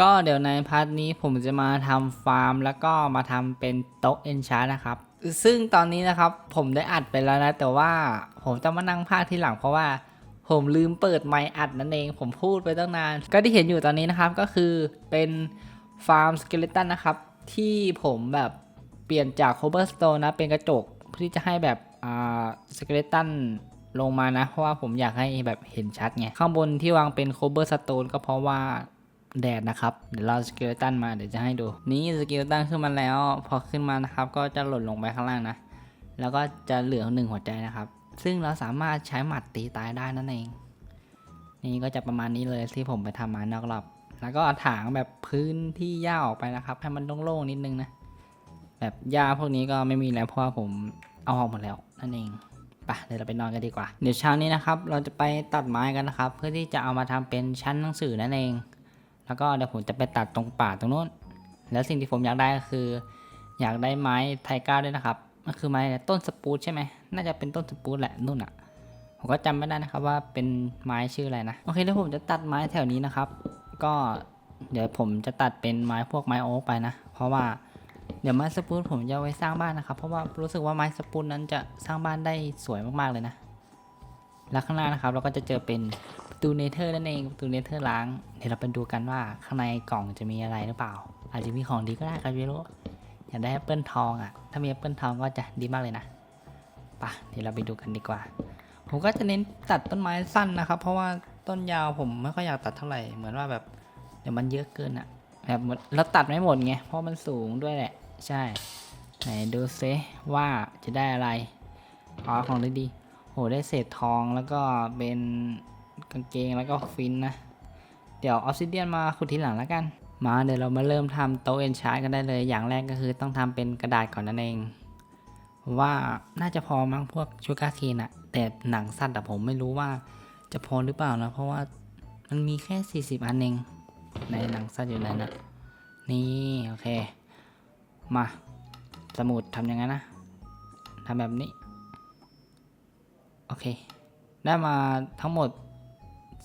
ก็เดี๋ยวในพาร์ทนี้ผมจะมาทำฟาร์ม แล้วก็มาทำเป็นโต๊ะเอนชาร์นะครับ ซึ่งตอนนี้นะครับผมได้อัดไปแล้วนะ แต่ว่าผมจะมานั่งพากที่หลังเพราะว่าผมลืมเปิดไมค์อัดนั่นเอง ผมพูดไปตั้งนาน ก็ที่เห็นอยู่ตอนนี้นะครับ ก็คือเป็นฟาร์มสเกเลตันนะครับ ที่ผมแบบเปลี่ยนจากโคเบอร์สโตนนะ เป็นกระจกเพื่อที่จะให้แบบอ่าสเกเลตันลงมานะ เพราะว่าผมอยากให้แบบเห็นชัดไง ข้างบนที่วางเป็นโคเบอร์สโตนก็เพราะว่า แดดนะครับ เดี๋ยวเราสเกลตันมาเดี๋ยวจะให้ดู นี่สเกลตันขึ้นมาแล้ว พอขึ้นมานะครับ ก็จะหล่นลงไปข้างล่างนะ แล้วก็จะเหลือหนึ่งหัวใจนะครับ ซึ่งเราสามารถใช้หมัดตีตายได้นั่นเอง นี่ก็จะประมาณนี้เลยที่ผมไปทำมานอกรอบ แล้วก็ถางแบบพื้นที่หญ้าออกไปนะครับ ให้มันโล่งๆนิดนึงนะ แบบหญ้าพวกนี้ก็ไม่มีแล้วเพราะว่าผมเอาออกหมดแล้วนั่นเองไปเดี๋ยวเราไปนอนกันดีกว่า เดี๋ยวเช้านี้นะครับ เราจะไปตัดไม้กันนะครับ เพื่อที่จะเอามาทำเป็นชั้นหนังสือนั่นเอง แล้วก็เดี๋ยวผมจะไปตัดตรงป่าตรงนู้น แล้วสิ่งที่ผมอยากได้ก็คือ อยากได้ไม้ไทก้าด้วยนะครับก็คือไม้ต้นสปูตใช่ไหมน่าจะเป็นต้นสปูตแหละนู่นอะ ผมก็จำไม่ได้นะครับว่าเป็นไม้ชื่ออะไรนะ โอเคเดี๋ยวผมจะตัดไม้แถวนี้นะครับ ก็เดี๋ยวผมจะตัดเป็นไม้พวกไม้โอ๊กไปนะ เพราะว่าเดี๋ยวไม้สปูตผมจะไว้สร้างบ้านนะครับ เพราะว่ารู้สึกว่าไม้สปูตนั้นจะสร้างบ้านได้สวยมากๆเลยนะ แล้วข้างหน้านะครับ เราก็จะเจอเป็น ประตูเนเธอร์นั่นเองประตูเนเธอร์ล้าง เดี๋ยวเราไปดูกันว่าข้างในกล่องจะมีอะไรหรือเปล่า อาจจะมีของดีก็ได้ครับไม่รู้อยากได้แอปเปิลทองอะ ถ้ามีแอปเปิลทองก็จะดีมากเลยนะปะเดี๋ยวเราไปดูกันดีกว่า ผมก็จะเน้นตัดต้นไม้สั้นนะครับ เพราะว่าต้นยาวผมไม่ค่อยอยากตัดเท่าไหร่ เหมือนว่าแบบเดี๋ยวมันเยอะเกินอะ แบบเราตัดไม่หมดไง เพราะมันสูงด้วยแหละ ใช่ ไหนดูเซว่าจะได้อะไร อ๋อของดีๆโหได้เศษทองแล้วก็เป็น กางเกงแล้วก็ฟินนะ เดี๋ยวออฟซิเดียนมาขุดทีหลังแล้วกัน มาเดี๋ยวเรามาเริ่มทำโต๊ะเอนชาร์กันได้เลย อย่างแรกก็คือต้องทำเป็นกระดาษก่อนนั่นเองว่าน่าจะพอมั้งพวกชูการ์เคนอะแต่หนังสัตว์อะผมไม่รู้ว่าจะพอหรือเปล่านะเพราะว่ามันมีแค่ 40 อันเองในหนังสัตว์อยู่ไหนนะนี่โอเค มา สมุดทำยังไงนะทำแบบนี้ โอเค ได้มาทั้งหมด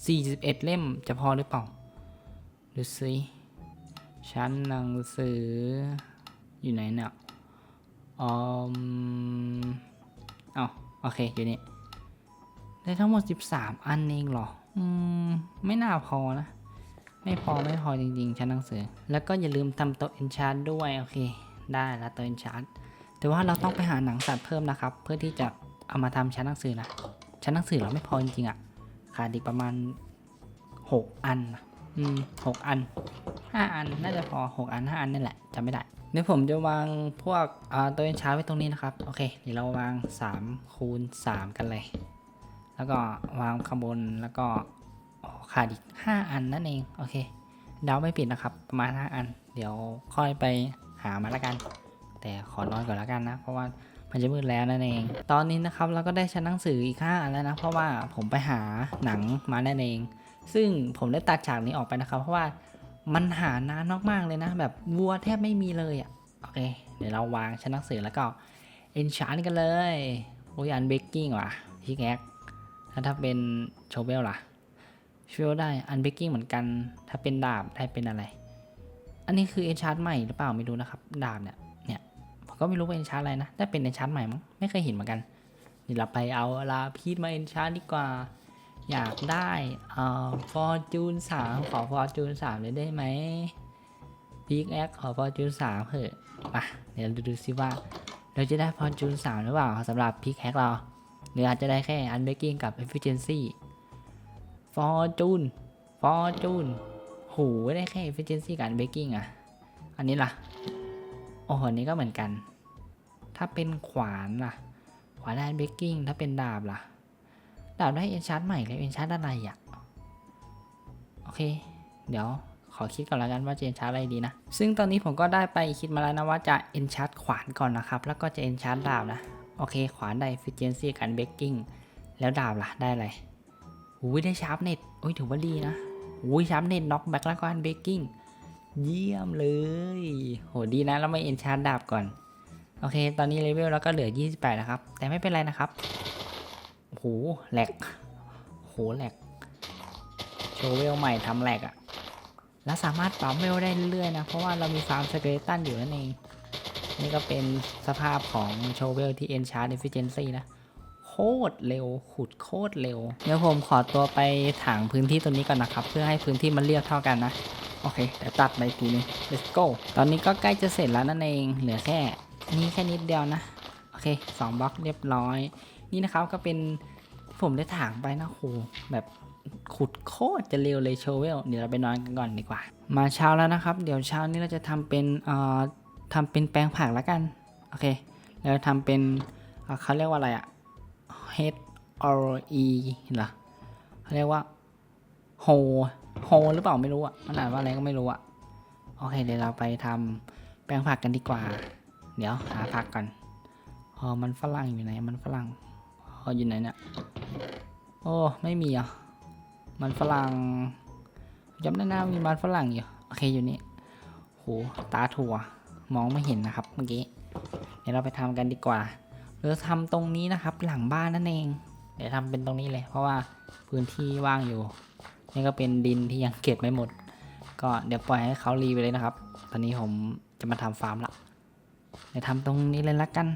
41 เล่มจะพอหรือเปล่า ดูสิชั้นหนังสือ อยู่ไหนเนี่ยอมเอาโอเค อยู่นี่ ได้ทั้งหมด 13 อันเองเหรอ อืม ไม่น่าพอนะ ไม่พอ ไม่พอจริงๆ ชั้นหนังสือ แล้วก็อย่าลืมทำโต๊ะเอนชาร์ดด้วย โอเค ได้ล้วโต๊ะเอนชาร์ดแต่ว่าเราต้องไปหาหนังสัตว์เพิ่มนะครับ เพื่อที่จะเอามาทำชั้นหนังสือนะ ชั้นหนังสือเราไม่พอจริงๆอะ ขาดอีกประมาณ6อันนะอืมหกอัน5อันน่าจะพอ6อัน5อันนี่แหละจำไม่ได้เดี๋ยวผมจะวางพวกอ่าตัวเอนชาร์ไว้ตรงนี้นะครับ โอเคเดี๋ยวเราวาง3คูณ3กันเลย แล้วก็วางข้างบนแล้วก็อ๋อขาดอีก5อันนั่นเองโอเคเดาไม่ผิดนะครับประมาณ5อัน เดี๋ยวค่อยไปหามาแล้วกัน แต่ขอนอนก่อนแล้วกันนะ เพราะว่า มันจะมืดแล้วนั่นเอง ตอนนี้นะครับเราก็ได้ชั้นหนังสืออีก5อันแล้วนะ เพราะว่าผมไปหาหนังมานั่นเอง ซึ่งผมได้ตัดฉากนี้ออกไปนะครับ เพราะว่ามันหานานมากๆเลยนะ แบบวัวแทบไม่มีเลยอะ โอเค เดี๋ยวเราวางชั้นหนังสือแล้วก็เอนชานกันเลยโอ้ยอันเบกกิ้งว่ะพี่แก๊กแล้วถ้าเป็นโชเวลล่ะโชเวลได้อันเบกกิ้งเหมือนกัน ถ้าเป็นดาบได้เป็นอะไร อันนี้คือเอนชานใหม่หรือเปล่าไม่รู้นะครับ ดาบเนี่ย ก็ไม่รู้ว่าเอนชานอะไรนะได้เป็นเอนชานใหม่มั้งไม่เคยเห็นเหมือนกันนี่เราไปเอาลาพีดมาเอนชานดีกว่า อยากได้เอ่อฟอร์จูนสามขอฟอร์จูนสามเลยได้ไหมพีกแอคขอฟอร์จูนสามเถอะมาเดี๋ยวดูดูซิว่า เราจะได้ฟอร์จูนสามหรือเปล่าสำหรับพีกแอคเราหรืออาจจะได้แค่อันเบกกิ้งกับ efficiency ฟอร์จูนฟอร์จูนโหได้แค่ efficiency กับอันเบกกิ้งอะ อันนี้ล่ะ โอ้โหอันนี้ก็เหมือนกัน ถ้าเป็นขวานล่ะ ขวานได้อันเบกกิ้ง ถ้าเป็นดาบล่ะ ดาบได้เอนชาร์ใหม่เลยเอนชาร์อะไรอะ โอเค เดี๋ยวขอคิดก่อนละกันว่าจะเอนชาร์อะไรดีนะ ซึ่งตอนนี้ผมก็ได้ไปคิดมาแล้วนะว่าจะเอนชาร์ขวานก่อนนะครับ แล้วก็จะเอนชาร์ดาบนะ โอเค ขวานได้ efficiency กันเบกกิ้ง แล้วดาบล่ะ ได้อะไรอุ้ยได้ชาร์ปเน็ตอุ้ยถือว่าดีนะอุ้ยชาร์ปเน็ตน็อกแบ็กแล้วก็อันเบกกิ้ง เยี่ยมเลย โหดีนะเราไม่เอนชาร์ดาบก่อน โอเค ตอนนี้เลเวลเราก็เหลือ 28 นะครับ แต่ไม่เป็นไรนะครับ โอ้โห แหลกโอ้โห แหลก โชว์เวลใหม่ทำแหลกอะและสามารถปรับเวลได้เรื่อยๆนะ เพราะว่าเรามีฟาร์มสเกเลตันอยู่นั่นเอง นี่ก็เป็นสภาพของโชว์เวลที่ Enchant Efficiency นะโคตรเร็ว ขุดโคตรเร็ว เดี๋ยวผมขอตัวไปถางพื้นที่ตรงนี้ก่อนนะครับ เพื่อให้พื้นที่มันเรียบเท่ากันนะ โอเคเดี๋ยวตัดไปทีนึง let's go ตอนนี้ก็ใกล้จะเสร็จแล้วนั่นเอง เหลือแค่ นี้แค่นิดเดียวนะ โอเคสองบล็อกเรียบร้อย นี่นะครับก็เป็นผมได้ถางไปนะโหแบบขุดโคตรจะเร็วเลยโชเวล เดี๋ยวเราไปนอนกันก่อนดีกว่า มาเช้าแล้วนะครับ เดี๋ยวเช้านี้เราจะทำเป็นเอ่อทำเป็นแปลงผักแล้วกัน โอเค แล้วทำเป็นเเขาเรียกว่าอะไรอะ H R E เหรอเขาเรียกว่าโฮโฮหรือเปล่าไม่รู้อะมันอ่านว่าอะไรก็ไม่รู้อะโอเค เดี๋ยวเราไปทำแปลงผักกันดีกว่า เดี๋ยวหาผักก่อนอ๋อมันฝรั่งอยู่ไหน มันฝรั่งอ๋ออยู่ไหนเนี่ย โอ้ ไม่มีอะ มันฝรั่งจำได้นะมีมันฝรั่งอยู่ โอเคอยู่นี่โห ตาถั่ว มองไม่เห็นนะครับ เมื่อกี้ เดี๋ยวเราไปทำกันดีกว่า เราทำตรงนี้นะครับ หลังบ้านนั่นเอง เดี๋ยวทำเป็นตรงนี้เลย เพราะว่าพื้นที่ว่างอยู่ นี่ก็เป็นดินที่ยังเก็บไม่หมด ก็เดี๋ยวปล่อยให้เขารีไปเลยนะครับ ตอนนี้ผมจะมาทำฟาร์มละ เดี๋ยวทำตรงนี้เลยละกัน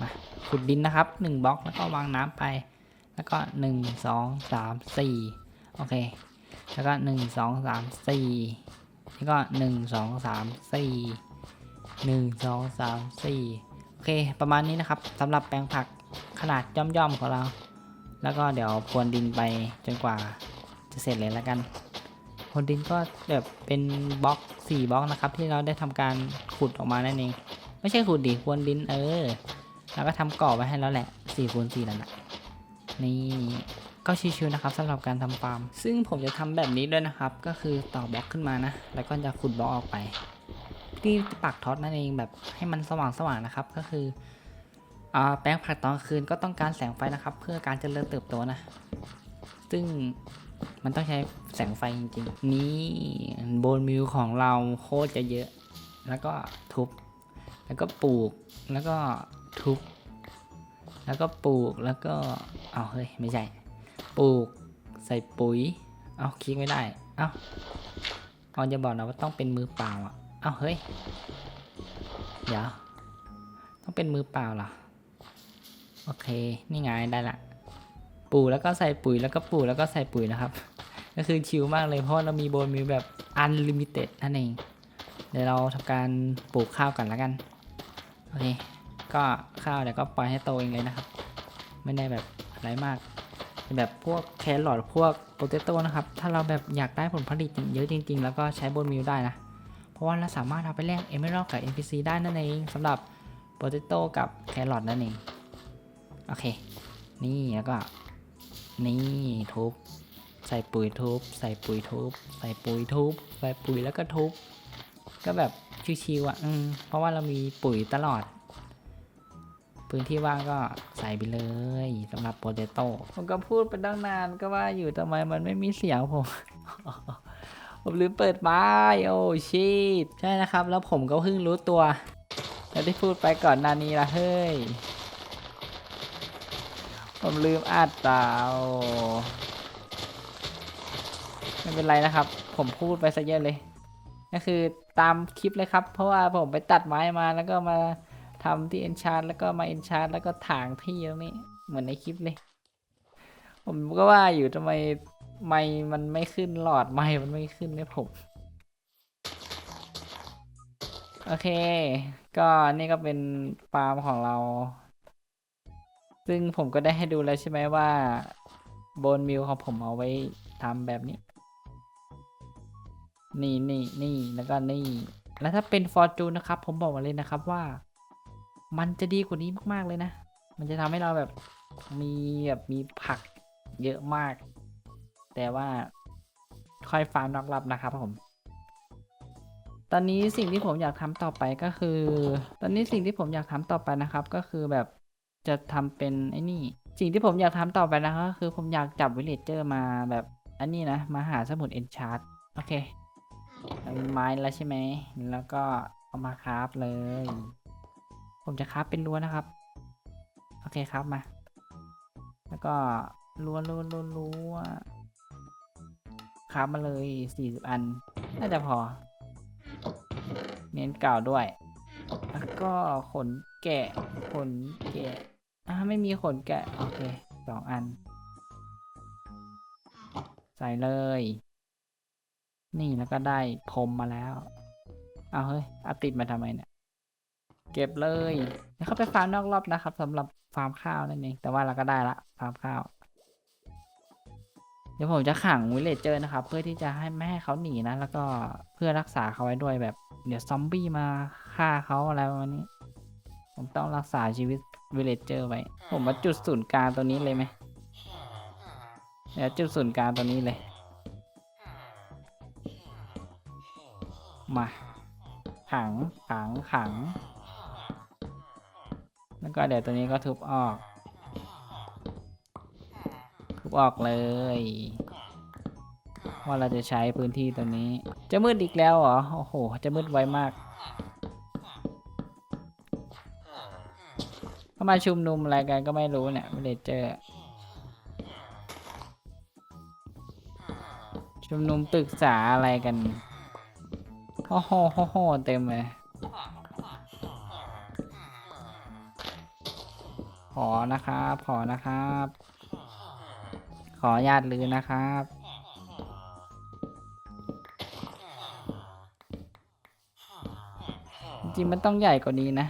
มาขุดดินนะครับหนึ่งบล็อกแล้วก็วางน้ำไป แล้วก็หนึ่งสองสามสี่โอเค แล้วก็หนึ่งสองสามสี่แล้วก็หนึ่งสองสามสี่หนึ่งสองสามสี่โอเค ประมาณนี้นะครับสำหรับแปลงผักขนาดย่อมๆของเรา แล้วก็เดี๋ยวพรวนดินไปจนกว่าจะเสร็จเลยแล้วกันพรวนดินก็แบบเป็นบล็อกสี่บล็อกนะครับ ที่เราได้ทำการขุดออกมานั่นเอง ไม่ใช่ขุดดิพรวนดินเออแล้วก็ทำกรอบไว้ให้แล้วแหละ4คูณ4นั่นแหละนี่ก็ชิวๆนะครับสำหรับการทำฟาร์ม ซึ่งผมจะทำแบบนี้ด้วยนะครับ ก็คือต่อบล็อกขึ้นมานะ แล้วก็จะขุดบล็อกออกไป ที่ปักท็อตนั่นเองแบบให้มันสว่างๆนะครับ ก็คือแป้งผักตอนกลางคืนก็ต้องการแสงไฟนะครับ เพื่อการเจริญเติบโตนะ ซึ่งมันต้องใช้แสงไฟจริงๆ นี่โบนมิวของเราโคตรจะเยอะ แล้วก็ทุบ แล้วก็ปลูกแล้วก็ทุบแล้วก็ปลูกแล้วก็เอาเฮ้ยไม่ใช่ปลูกใส่ปุ๋ยเอาคลิกไม่ได้เอาออนจะบอกนะว่าต้องเป็นมือเปล่าอะเอาเฮ้ยเดี๋ยวต้องเป็นมือเปล่าเหรอโอเคนี่ไงได้ละปลูกแล้วก็ใส่ปุ๋ยแล้วก็ปลูกแล้วก็ใส่ปุ๋ยนะครับ ก็คือชิลมากเลยเพราะเรามีโบนมิวแบบ unlimited นั่นเองเดี๋ยวเราทำการปลูกข้าวกันแล้วกัน โอเค ก็ข้าวเดี๋ยวก็ปล่อยให้โตเองเลยนะครับ ไม่ได้แบบอะไรมากเป็นแบบพวกแครอทพวกโปเตโต้นะครับ ถ้าเราแบบอยากได้ผลผลิตเยอะจริง ๆ แล้วก็ใช้บนมิวได้นะ เพราะว่าเราสามารถเอาไปแลกเอเมอรัลกับ NPC ได้นั่นเองสำหรับโปเตโต้กับแครอทนั่นเอง โอเค นี่แล้วก็ นี่ทุบใส่ปุ๋ยทุบใส่ปุ๋ยทุบใส่ปุ๋ยทุบใส่ปุ๋ยแล้วก็ทุบ ก็แบบชิวๆอะอืมเพราะว่าเรามีปุ๋ยตลอด พื้นที่ว่างก็ใส่ไปเลยสำหรับโปเตโต้ผมก็พูดไปตั้งนานก็ว่าอยู่ทำไมมันไม่มีเสียงผมผมลืมเปิดไม้โอ้ชีตใช่นะครับ แล้วผมก็เพิ่งรู้ตัว แล้วที่พูดไปก่อนหน้านี้ละเฮ้ย ผมลืมอัดเปล่าไม่เป็นไรนะครับ ผมพูดไปซะเยอะเลย ก็คือตามคลิปเลยครับ เพราะว่าผมไปตัดไม้มาแล้วก็มาทำที่เอนชาร์แล้วก็มาเอนชาร์แล้วก็ถางที่ตรงนี้เหมือนในคลิปเลย ผมก็ว่าอยู่ทำไมไม้มันไม่ขึ้นหลอดไม้มันไม่ขึ้นให้ผม โอเค ก็นี่ก็เป็นฟาร์มของเรา ซึ่งผมก็ได้ให้ดูแล้วใช่ไหมว่า โบนมิลของผมเอาไว้ทำแบบนี้ นี่นี่นี่แล้วก็นี่ แล้วถ้าเป็นฟอร์จูนนะครับ ผมบอกมาเลยนะครับว่า มันจะดีกว่านี้มาก ๆ เลยนะ มันจะทำให้เราแบบมีแบบมีผักเยอะมาก แต่ว่าค่อยฟาร์มนอกรับนะครับผม ตอนนี้สิ่งที่ผมอยากทำต่อไปก็คือ ตอนนี้สิ่งที่ผมอยากทำต่อไปนะครับ ก็คือแบบจะทำเป็นไอ้นี่ สิ่งที่ผมอยากทำต่อไปนะครับก็คือผมอยากจับวิลเลจเจอร์มาแบบอันนี้นะ มาหาสมุดเอนชาร์ตโอเค ไม้แล้วใช่ไหม แล้วก็เอามาคราฟเลย ผมจะคราฟเป็นรั้วนะครับ โอเคครับมา แล้วก็รั้วรั้วรั้วรั้วคราฟมาเลยสี่สิบอัน น่าจะพอ เน้นเก่าด้วย แล้วก็ขนแกะ ขนแกะอ่าไม่มีขนแกะ โอเคสองอัน ใส่เลย นี่แล้วก็ได้พรมมาแล้ว เอาเฮ้ยเอาติดมาทำไมเนี่ย เก็บเลยเดี๋ยวเข้าไปฟาร์มนอกรอบนะครับสำหรับฟาร์มข้าวนั่นเอง แต่ว่าเราก็ได้ละฟาร์มข้าว เดี๋ยวผมจะขังวิลเลจเจอร์นะครับ เพื่อที่จะให้ไม่ให้เขาหนีนะ แล้วก็เพื่อรักษาเขาไว้ด้วยแบบ เดี๋ยวซอมบี้มาฆ่าเขาอะไรประมาณนี้ ผมต้องรักษาชีวิตวิลเลจเจอร์ไว้ ผมมาจุดศูนย์กลางตัวนี้เลยไหมเดี๋ยวจุดศูนย์กลางตัวนี้เลย มา ขัง ขัง ขัง แล้วก็เดี๋ยวตัวนี้ก็ทุบออก ทุบออกเลย ว่าเราจะใช้พื้นที่ตรงนี้ จะมืดอีกแล้วเหรอ โอ้โห จะมืดไวมากเข้ามาชุมนุมอะไรกันก็ไม่รู้เนี่ยไม่ได้เจอชุมนุมปรึกษาอะไรกัน โอ้โหโอ้โหเต็มเลยขอนะครับ ขอนะครับ ขอญาติลือนะครับจริงมันต้องใหญ่กว่านี้นะ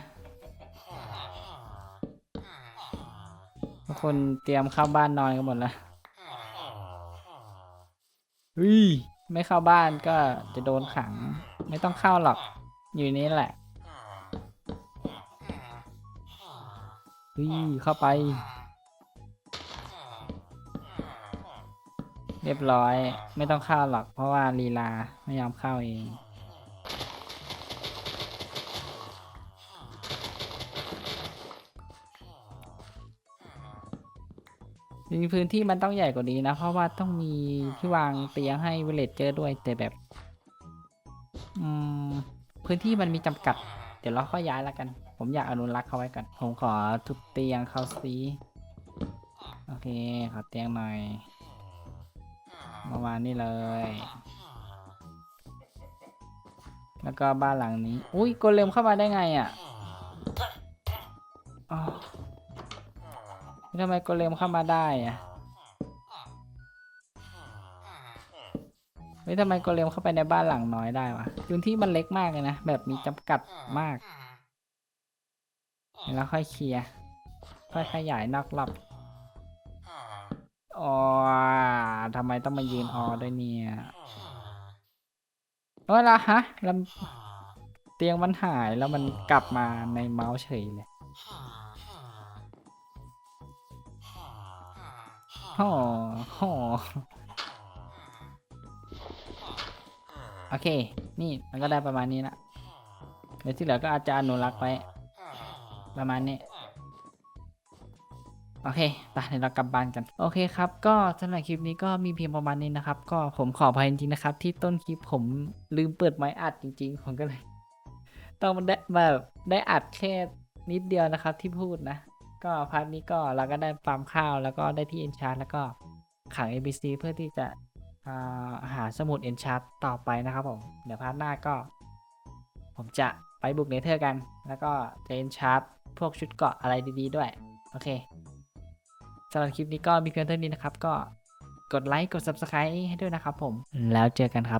ทุกคนเตรียมเข้าบ้านนอนกันหมดแล้วเฮ้ย ไม่เข้าบ้านก็จะโดนขัง ไม่ต้องเข้าหรอก อยู่นี่แหละเฮ้ยเข้าไป เรียบร้อย ไม่ต้องเข้าหรอก เพราะว่าลีลาไม่ยอมเข้าเองจริงพื้นที่มันต้องใหญ่กว่านี้นะ เพราะว่าต้องมีที่วางเตียงให้เวลเลจเจอร์ด้วยแต่แบบ พื้นที่มันมีจำกัด เดี๋ยวเราค่อยย้ายแล้วกัน ผมอยากอนุรักษ์เขาไว้ก่อน ผมขอทุบเตียงเขาซีโอเค ขอเตียงหน่อยประมาณนี้เลย แล้วก็บ้านหลังนี้ อุ้ยโกเลมเข้ามาได้ไงอะทำไมโกเลมเข้ามาได้อะเฮ้ยทำไมโกเลมเข้าไปในบ้านหลังน้อยได้วะพื้นที่มันเล็กมากเลยนะ แบบมีจำกัดมาก แล้วค่อยเคลียร์ค่อยขยายนอกรอบอ๋อทำไมต้องมายืนออด้วยเนี่ยเออละฮะแล้วเตียงมันหายแล้วมันกลับมาในเมาส์เฉยเลยโอ้โห โอเค นี่มันก็ได้ประมาณนี้ละเดี๋ยวที่เหลือก็อาจจะอนุรักไว้ ประมาณนี้ โอเคไปเดี๋ยวเรากลับบ้านกัน โอเคครับ ก็สำหรับคลิปนี้ก็มีเพียงประมาณนี้นะครับ ก็ผมขออภัยจริงๆนะครับ ที่ต้นคลิปผมลืมเปิดไม้อัดจริง ๆ ผมก็เลย ต้องได้แบบได้อัดแค่นิดเดียวนะครับที่พูดนะ ก็พาร์ทนี้ก็เราก็ได้ฟาร์มข้าวแล้วก็ได้ที่ Enchant แล้วก็ขัง ABC เพื่อที่จะ หาสมุดเอ็นชาร์ตต่อไปนะครับผม เดี๋ยวพาร์ทหน้าก็ ผมจะไปบุกเนเธอร์กัน แล้วก็จะเอนชาร์ตพวกชุดเกาะอะไรดีๆด้วย โอเคสำหรับคลิปนี้ก็มีเพียงเท่านี้นะครับ ก็กดไลค์ กด Subscribe ให้ด้วยนะครับผม แล้วเจอกันครับ